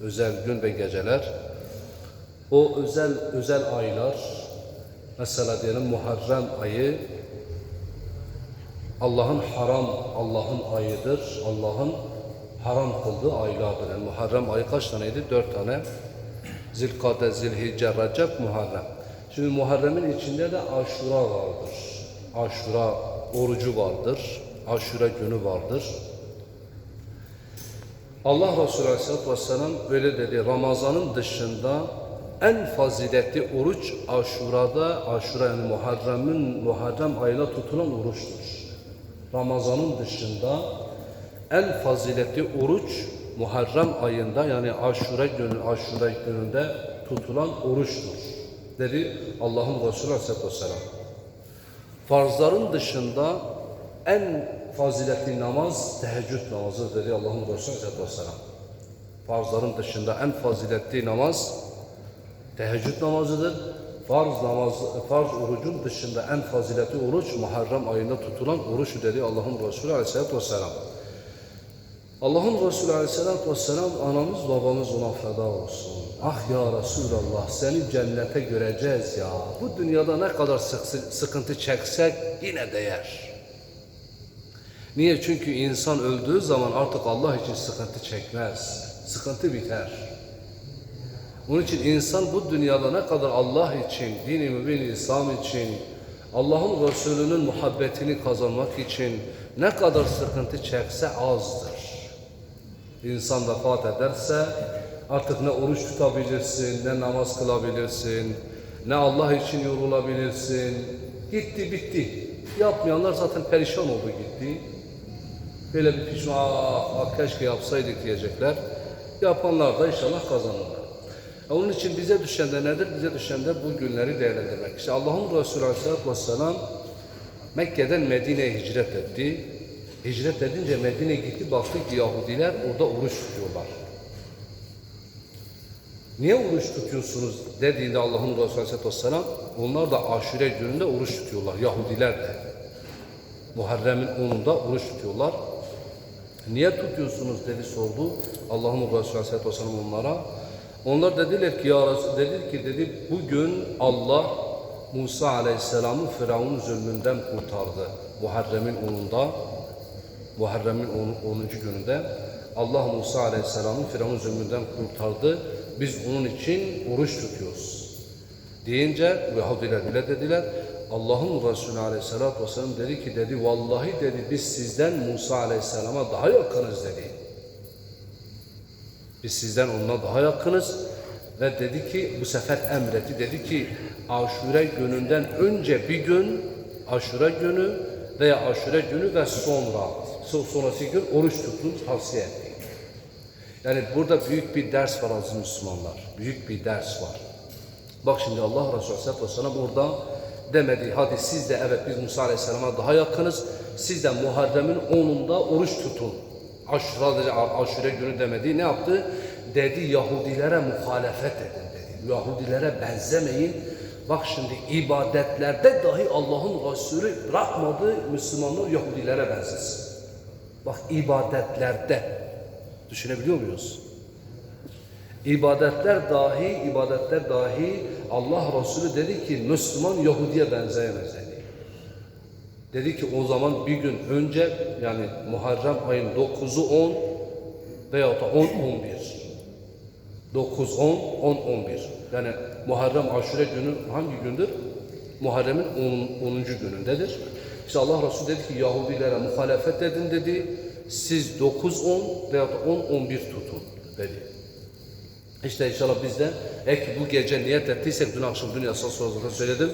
özel gün ve geceler. O özel özel aylar, mesela diyelim Muharrem ayı, Allah'ın haram, Allah'ın ayıdır. Allah'ın haram kıldığı aylardır. Yani Muharrem ayı kaç taneydi? Dört tane. Zilkade, Zilhicce, Recep, Muharrem. Şimdi Muharrem'in içinde de Aşura vardır. Aşura orucu vardır. Aşura günü vardır. Allah Resulü Aleyhisselatü Vesselam öyle dedi. Ramazanın dışında en faziletli oruç Aşura'da, Aşura yani Muharrem'in Muharrem ayına tutulan oruçtur. Ramazanın dışında en faziletli oruç Muharrem ayında yani Aşura günü Aşura gününde tutulan oruçtur. Dedi Allah'ın Resulü Aleyhisselatü Vesselam. Farzların dışında en faziletli namaz teheccüd namazı dedi Allah'ın Resulü Aleyhisselatü Vesselam. Farzların dışında en faziletli namaz teheccüd namazıdır. Farz namaz, farz orucun dışında en faziletli oruç Muharrem ayında tutulan oruç dedi Allah'ın Resulü Aleyhisselatü Vesselam. Allah'ın Resulü Aleyhisselatü Vesselam anamız babamız ona feda olsun. Ah ya Resulallah seni cennete göreceğiz ya. Bu dünyada ne kadar sık- sıkıntı çeksek yine değer. Niye? Çünkü insan öldüğü zaman artık Allah için sıkıntı çekmez. Sıkıntı biter. Onun için insan bu dünyada ne kadar Allah için, din-i mübin İslam için, Allah'ın Resulü'nün muhabbetini kazanmak için ne kadar sıkıntı çekse azdır. İnsan vefat ederse artık ne oruç tutabilirsin, ne namaz kılabilirsin, ne Allah için yorulabilirsin. Gitti bitti. Yapmayanlar zaten perişan oldu gitti. Böyle bir pişman, ah, ah, keşke yapsaydık diyecekler. Yapanlar da inşallah kazanırlar. Onun için bize düşen de nedir? Bize düşen de bu günleri değerlendirmek. İşte Allah'ın Resulü Aleyhisselatü Vesselam Mekke'den Medine'ye hicret etti. Hicret edince Medine'ye gitti, baktı ki Yahudiler orada oruç tutuyorlar. Niye oruç tutuyorsunuz dediğinde Allah'ın Resulü Aleyhisselatü Vesselam, onlar da aşure gününde oruç tutuyorlar, Yahudiler de. Muharrem'in 10'unda oruç tutuyorlar. Niye tutuyorsunuz dedi sordu Allah'ın Resulü Aleyhisselatü Vesselam onlara. Onlar dediler ki ya Resul, dedi ki dedi bugün Allah Musa Aleyhisselam'ı Firavun zulmünden kurtardı. Muharrem'in 10'unda Muharrem'in 10. 10. gününde Allah Musa Aleyhisselam'ı Firavun zulmünden kurtardı. Biz onun için oruç tutuyoruz. Deyince Yahudiler bile dediler. Allah'ın Resulü Aleyhisselatü Vesselam dedi ki dedi vallahi dedi biz sizden Musa Aleyhisselam'a daha yakınız dedi. Biz sizden onunla daha yakınız ve dedi ki bu sefer emretti dedi ki aşure gününden önce bir gün aşure günü veya aşure günü ve sonra so- sonrası gün oruç tutun tavsiye etti. Yani burada büyük bir ders var aziz Müslümanlar. Büyük bir ders var. Bak şimdi Allah Resulü Aleyhisselatü Vesselam orada demedi. Hadi siz de evet biz Musa Aleyhisselam'a daha yakınız. Siz de Muharrem'in 10'unda oruç tutun. Aşure, aşure günü demedi. Ne yaptı? Dedi Yahudilere muhalefet edin dedi. Yahudilere benzemeyin. Bak şimdi ibadetlerde dahi Allah'ın Resulü bırakmadı Müslümanlar Yahudilere benzesin. Bak ibadetlerde düşünebiliyor muyuz? İbadetler dahi, ibadetler dahi Allah Resulü dedi ki Müslüman Yahudi'ye benzeyemez dedi. Dedi ki o zaman bir gün önce yani Muharrem ayın 9'u 10 veyahut da 10 11. 9 10 10 11. Yani Muharrem Aşure günü hangi gündür? Muharrem'in 10. 10. günündedir. İşte Allah Resulü dedi ki Yahudilere muhalefet edin dedi. Siz 9 10 veyahut da 10 11 tutun dedi. İşte inşallah biz de ki bu gece niyet ettiysek dün akşam dün yasal söyledim.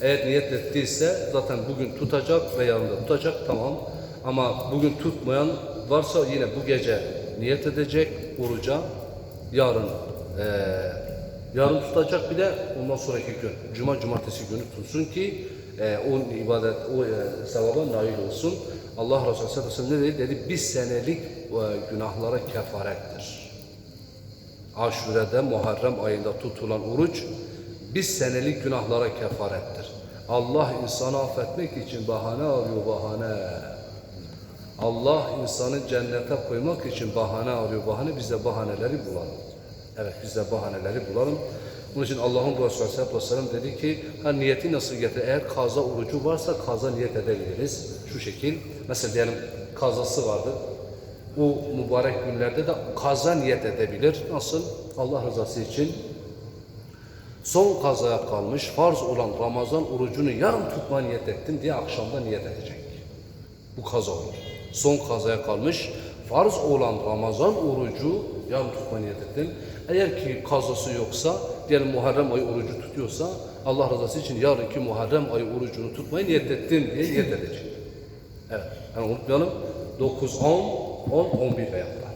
Eğer niyet ettiyse zaten bugün tutacak ve yarın da tutacak tamam. Ama bugün tutmayan varsa yine bu gece niyet edecek oruca. Yarın eee, yarın tutacak bir de ondan sonraki gün cuma cumartesi günü tutsun ki eee, o ibadet o eee, sevaba nail olsun. Allah Resulü sallallahu aleyhi ve sellem ne dedi? Dedi bir senelik eee, günahlara kefarettir. Aşure'de Muharrem ayında tutulan oruç bir senelik günahlara kefarettir. Allah insanı affetmek için bahane arıyor bahane. Allah insanı cennete koymak için bahane arıyor. Bahane biz de bahaneleri bulalım. Evet biz de bahaneleri bulalım. Bunun için Allah'ın Resulü Aleyhisselatü Vesselam dedi ki ha, niyeti nasıl getir? Eğer kaza orucu varsa kaza niyet edebiliriz. Şu şekil. Mesela diyelim kazası vardı. Bu mübarek günlerde de kaza niyet edebilir. Nasıl? Allah rızası için son kazaya kalmış farz olan Ramazan orucunu yarın tutma niyet ettim diye akşamda niyet edecek. Bu kaza olur. Son kazaya kalmış farz olan Ramazan orucu yarın tutma niyet ettim. Eğer ki kazası yoksa, diyelim Muharrem ayı orucu tutuyorsa Allah rızası için yarınki Muharrem ayı orucunu tutmayı niyet ettim diye niyet edecek. Evet. Yani unutmayalım. 9, 10, 10, 11 veyahut da.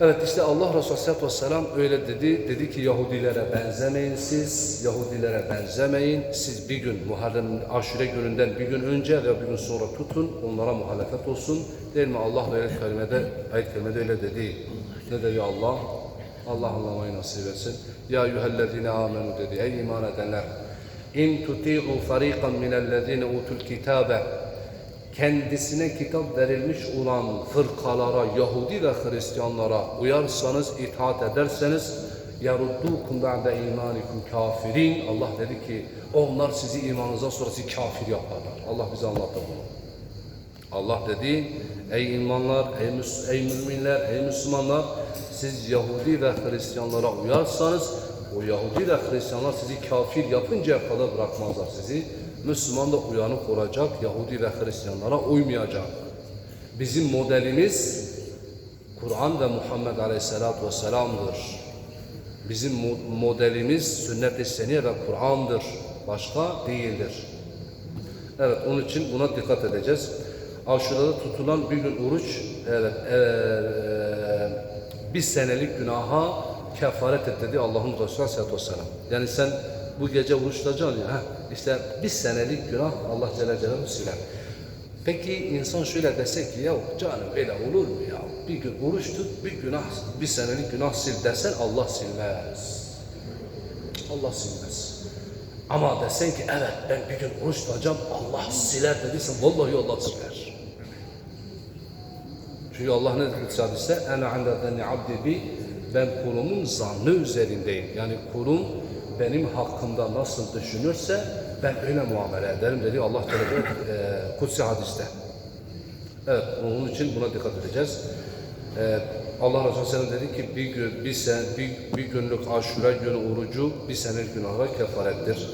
Evet işte Allah Resulü Aleyhisselatü Vesselam öyle dedi. Dedi ki Yahudilere benzemeyin siz. Yahudilere benzemeyin. Siz bir gün Muharrem aşure gününden bir gün önce ve bir gün sonra tutun. Onlara muhalefet olsun. Değil mi? Allah da ayet kerimede, ayet kerimede öyle dedi. Ne dedi Allah? Allah anlamayı nasip etsin. Ya eyyühellezine amenu dedi. Ey iman edenler. İn tuti'u fariqan minellezine utul kitabe kendisine kitap verilmiş olan fırkalara, Yahudi ve Hristiyanlara uyarsanız, itaat ederseniz yaruddukum ba'de imanikum kafirin. Allah dedi ki onlar sizi imanınızdan sonra sizi kafir yaparlar. Allah bize anlattı bunu. Allah dedi ey imanlar, ey, ey müminler, ey Müslümanlar siz Yahudi ve Hristiyanlara uyarsanız o Yahudi ve Hristiyanlar sizi kafir yapıncaya kadar bırakmazlar sizi. Müslüman da uyanık olacak, Yahudi ve Hristiyanlara uymayacak. Bizim modelimiz Kur'an ve Muhammed Aleyhisselatü Vesselam'dır. Bizim mo- modelimiz sünnet-i seniye ve Kur'an'dır. Başka değildir. Evet, onun için buna dikkat edeceğiz. Aşurada tutulan bir gün oruç, evet, eee, bir senelik günaha kefaret et dedi Allah'ın Resulü Aleyhisselatü Vesselam. Yani sen bu gece oruç tutacaksın ya, heh, işte bir senelik günah Allah Celle Celaluhu siler. Peki insan şöyle dese ki ya canım öyle olur mu ya? Bir gün oruç tut, bir günah, bir senelik günah sil desen Allah silmez. Allah silmez. Ama desen ki evet ben bir gün oruç tutacağım Allah siler dediysen vallahi Allah siler. Çünkü Allah ne dedi hadiste? Ene inde zenni abdi bi ben kulumun zannı üzerindeyim. Yani kulum benim hakkımda nasıl düşünürse ben öyle muamele ederim dedi Allah Teala e, kutsi hadiste. Evet, onun için buna dikkat edeceğiz. Ee, Allah Resulü Sellem dedi ki bir gün bir sen bir, bir günlük aşure günü orucu bir senelik günahlara kefarettir.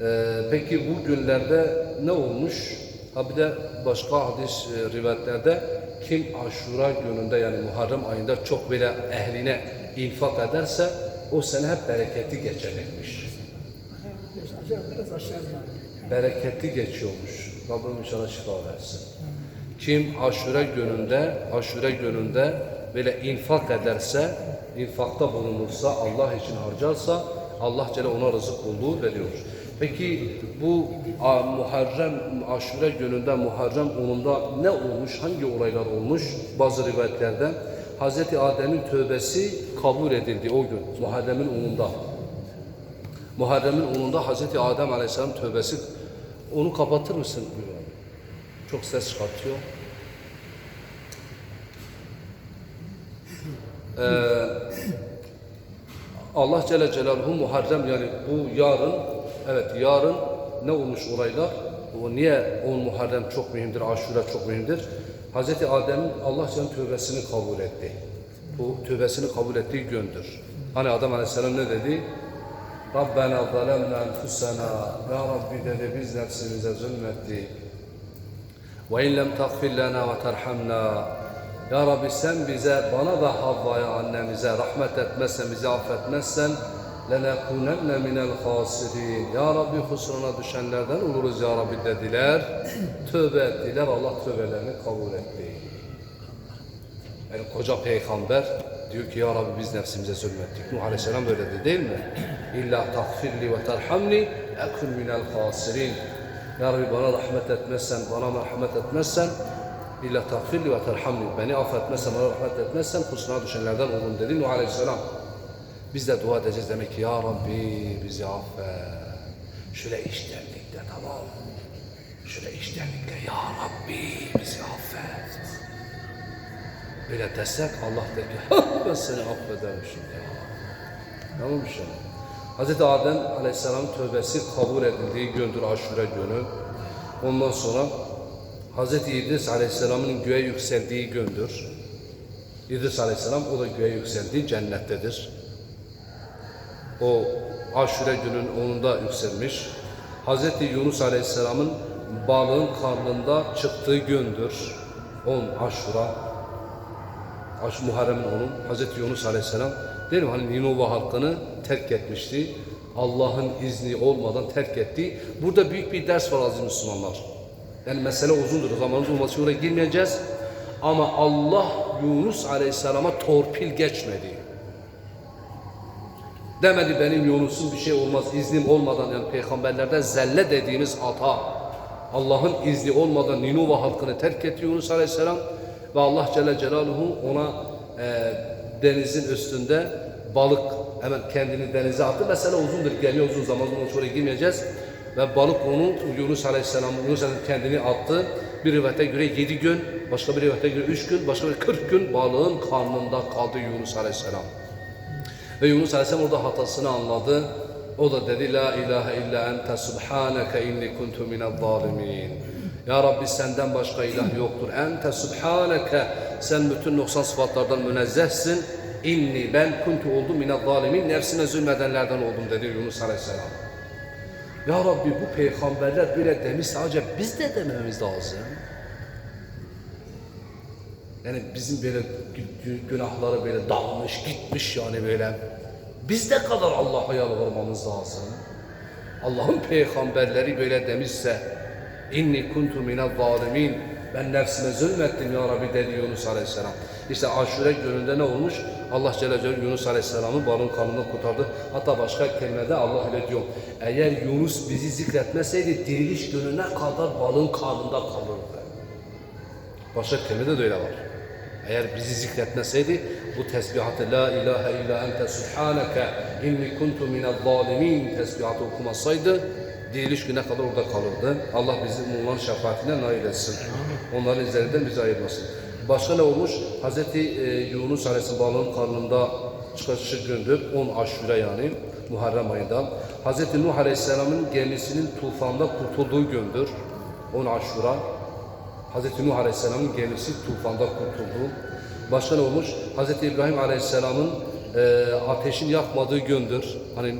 Ee, peki bu günlerde ne olmuş? Ha bir de başka hadis e, rivayetlerde kim aşura gününde yani Muharrem ayında çok böyle ehline infak ederse o sene hep bereketli geçecekmiş. Biraz aşağıda. bereketli geçiyormuş. Rabbim inşallah şifa versin. Kim aşure gününde, aşure gününde böyle infak ederse, infakta bulunursa, Allah için harcarsa, Allah Celle ona rızık bulduğu veriyor. Peki bu a, Muharrem, aşure gününde, Muharrem onunda ne olmuş, hangi olaylar olmuş? Bazı rivayetlerde Hz. Adem'in tövbesi kabul edildi o gün, Muharrem'in onunda. Muharrem'in onunda Hazreti Adem Aleyhisselam tövbesi. Onu kapatır mısın? Abi. Çok ses çıkartıyor. Ee, Allah Celle Celaluhu Muharrem yani bu yarın, evet yarın ne olmuş olaylar? O niye 10 Muharrem çok mühimdir, Aşure çok mühimdir? Hazreti Adem'in Allah Celle tövbesini kabul etti. Bu tövbesini kabul ettiği gündür. Hani Adem Aleyhisselam ne dedi? Rabbena zalemna enfusena Ya Rabbi dedi biz nefsimize zulmettik. Ve in lem tagfir lana ve terhamna Ya Rabbi sen bize, bana ve Havva'ya annemize rahmet etmezsen, bizi affetmezsen lenekunenne minel hasirin. Ya Rabbi husuruna düşenlerden oluruz Ya Rabbi dediler. Tövbe ettiler. Allah tövbelerini kabul etti. Yani koca peygamber diyor ki ya Rabbi biz nefsimize zulmettik. Nuh Aleyhisselam böyle dedi değil mi? İlla takfirli ve terhamni ekun minel hasirin. Ya Rabbi bana rahmet etmezsen, bana merhamet etmezsen illa takfirli ve terhamni. Beni affetmezsen, bana rahmet etmezsen kusuruna düşenlerden olun dedi Nuh Aleyhisselam. Biz de dua edeceğiz demek ki ya Rabbi bizi affet. Şöyle iştenlikle tamam. Şöyle içtenlikle Ya Rabbi bizi affet. Böyle desek Allah der ki "Hah, ben seni affedermişim ya. Tamam mı şimdi? Hazreti Adem Aleyhisselam'ın tövbesi kabul edildiği gündür aşure günü. Ondan sonra Hazreti İdris Aleyhisselam'ın göğe yükseldiği gündür. İdris Aleyhisselam o da göğe yükseldi, cennettedir. O aşure günün onunda yükselmiş. Hazreti Yunus Aleyhisselam'ın balığın karnında çıktığı gündür. 10 aşura. Aş Muharrem'in onun. Hazreti Yunus Aleyhisselam değil mi? Hani Ninova halkını terk etmişti. Allah'ın izni olmadan terk etti. Burada büyük bir ders var aziz Müslümanlar. Yani mesele uzundur. Zamanımız olması oraya girmeyeceğiz. Ama Allah Yunus Aleyhisselam'a torpil geçmedi. Demedi benim Yunus'un bir şey olmaz, iznim olmadan yani peygamberlerde zelle dediğimiz ata Allah'ın izni olmadan Ninova halkını terk etti Yunus Aleyhisselam ve Allah Celle Celaluhu ona e, denizin üstünde balık hemen kendini denize attı. Mesela uzundur, geliyor uzun zaman ondan sonra girmeyeceğiz. Ve balık onu Yunus Aleyhisselam, Yunus Aleyhisselam kendini attı. Bir rivayete göre yedi gün, başka bir rivayete göre üç gün, başka bir kırk gün balığın karnında kaldı Yunus Aleyhisselam. Ve Yunus Aleyhisselam orada hatasını anladı. O da dedi La ilahe illa ente subhaneke inni kuntu minel zalimin. Ya Rabbi senden başka ilah yoktur. Ente subhaneke sen bütün noksan sıfatlardan münezzehsin. İnni ben kuntu oldum minel zalimin. Nefsine zulmedenlerden oldum dedi Yunus Aleyhisselam. Ya Rabbi bu peygamberler böyle demiş sadece biz de dememiz lazım. Yani bizim böyle gü- gü- günahları böyle dalmış gitmiş yani böyle. Biz de kadar Allah'a yalvarmamız lazım. Allah'ın peygamberleri böyle demişse inni kuntu minel zalimin ben nefsime zulmettim ya Rabbi dedi Yunus Aleyhisselam. İşte aşure gününde ne olmuş? Allah Celle Celaluhu Yunus Aleyhisselam'ı balın kanından kurtardı. Hatta başka kelimede Allah öyle diyor. Eğer Yunus bizi zikretmeseydi diriliş gününe kadar balın karnında kalırdı. Başka kelimede de öyle var. Eğer bizi zikretmeseydi bu tesbihatı La ilahe illa ente subhaneke inni kuntu minel zalimin tesbihatı okumasaydı diriliş güne kadar orada kalırdı. Allah bizi onların şefaatine nail etsin. Onların izlerinden bizi ayırmasın. Başka ne olmuş? Hazreti e, Yunus Aleyhisselam balığın karnında çıkışı gündür. 10 aşure yani Muharrem ayında. Hazreti Nuh Aleyhisselam'ın gemisinin tufanda kurtulduğu gündür. 10 aşura. Hazreti Nuh Aleyhisselam'ın gemisi tufanda kurtuldu. Başka ne olmuş? Hazreti İbrahim Aleyhisselam'ın e, ateşin yakmadığı gündür. Hani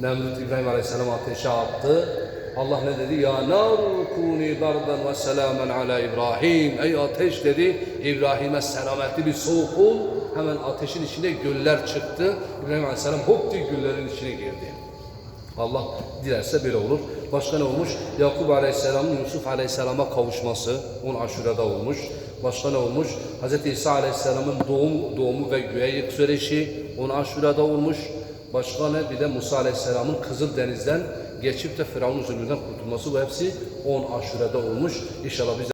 Nemrut İbrahim Aleyhisselam ateşe attı. Allah ne dedi? Ya naru kuni bardan ve selamen ala İbrahim. Ey ateş dedi. İbrahim'e selametli bir soğuk ol. Hemen ateşin içinde güller çıktı. İbrahim Aleyhisselam hop diye güllerin içine girdi. Allah dilerse böyle olur. Başka ne olmuş? Yakup Aleyhisselam'ın Yusuf Aleyhisselam'a kavuşması 10 aşureda olmuş. Başka ne olmuş? Hz. İsa Aleyhisselam'ın doğum, doğumu ve göğe yükselişi 10 aşureda olmuş. Başka ne? Bir de Musa Aleyhisselam'ın Kızıl Deniz'den geçip de Firavun zulmünden kurtulması bu hepsi 10 aşureda olmuş. İnşallah biz